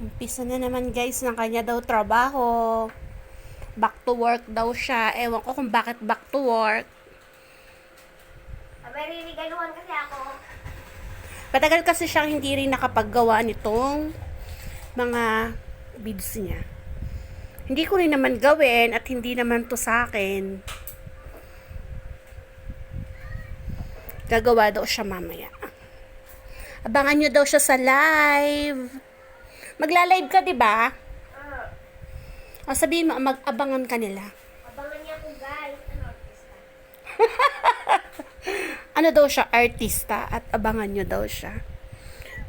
Umpisa na naman guys ng kanya daw trabaho. Back to work daw siya. Ewan ko kung bakit back to work. May ririgaluhan kasi ako. Patagal kasi siyang hindi rin nakapaggawa nitong mga beads niya. Hindi ko rin naman gawin at hindi naman to sa akin. Gagawa daw siya mamaya. Abangan nyo daw siya sa live. Magla-live ka, di ba? Ah, O sabihin mo, mag-abangan ka nila. abangan niya ako guys. Ano, artista? ano daw siya, artista at abangan nyo daw siya.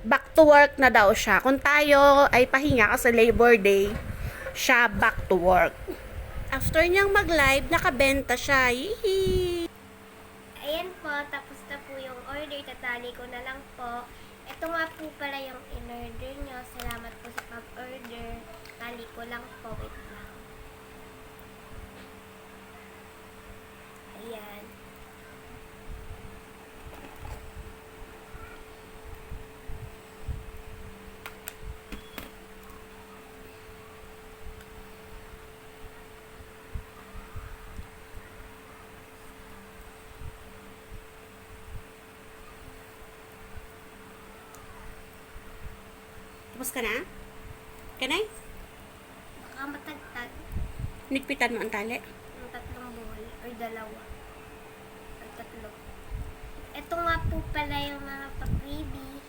Back to work na daw siya. Kung tayo ay pahinga kasi Labor Day, siya back to work. After niyang mag-live, nakabenta siya. Yee! Ayan po, tapos na po yung order. Tatali ko na lang po. Ito nga po pala yung in-order nyo. Salamat po sa pag-order. Tali ko lang po. Wait lang. Ayan. Tapos ka na? Kanay? Baka matagtag Nigpitan mo ang tali. ng tatlong buhol or dalawa. Or tatlo. Ito nga po pala yung mga pa-freebie.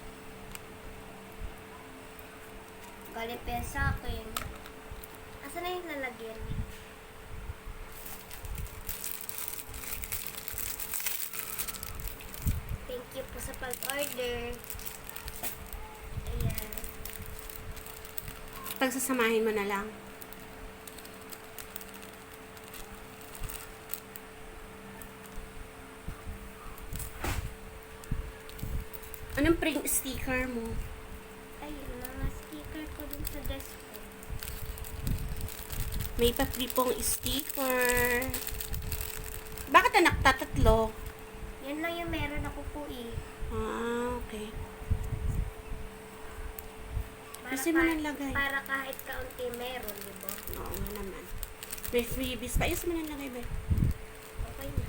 Galit pa sa akin. Asa na yung lalagyan? Thank you po sa pag-order. Pagsasamahin mo na lang. Anong print sticker mo? Ayun, mga sticker ko dun sa desk ko. May papripong sticker. Bakit anak tatatlo? Yan lang yung meron ako po eh. Ah, okay. Para Kasi mo kahit- nalagay. Para kahit kaunti meron, di ba? Oo nga naman. May freebies pa. Ayos mo na lagay ba? Okay na.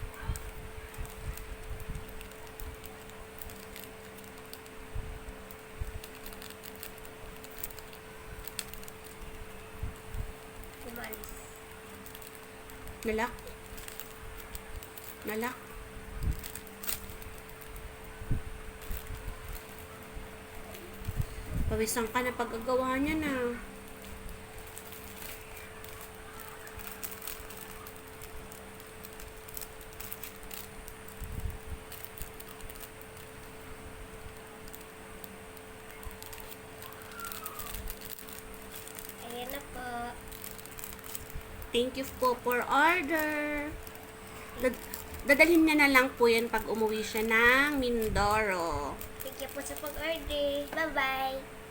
Umalis. Nalak? Nalak? Pawisan ka na paggagawa niya na. Ayan na po. Thank you po for order. Dad- dadalhin niya na lang po yan pag umuwi siya ng Mindoro. Thank you po sa pag-order. Bye-bye.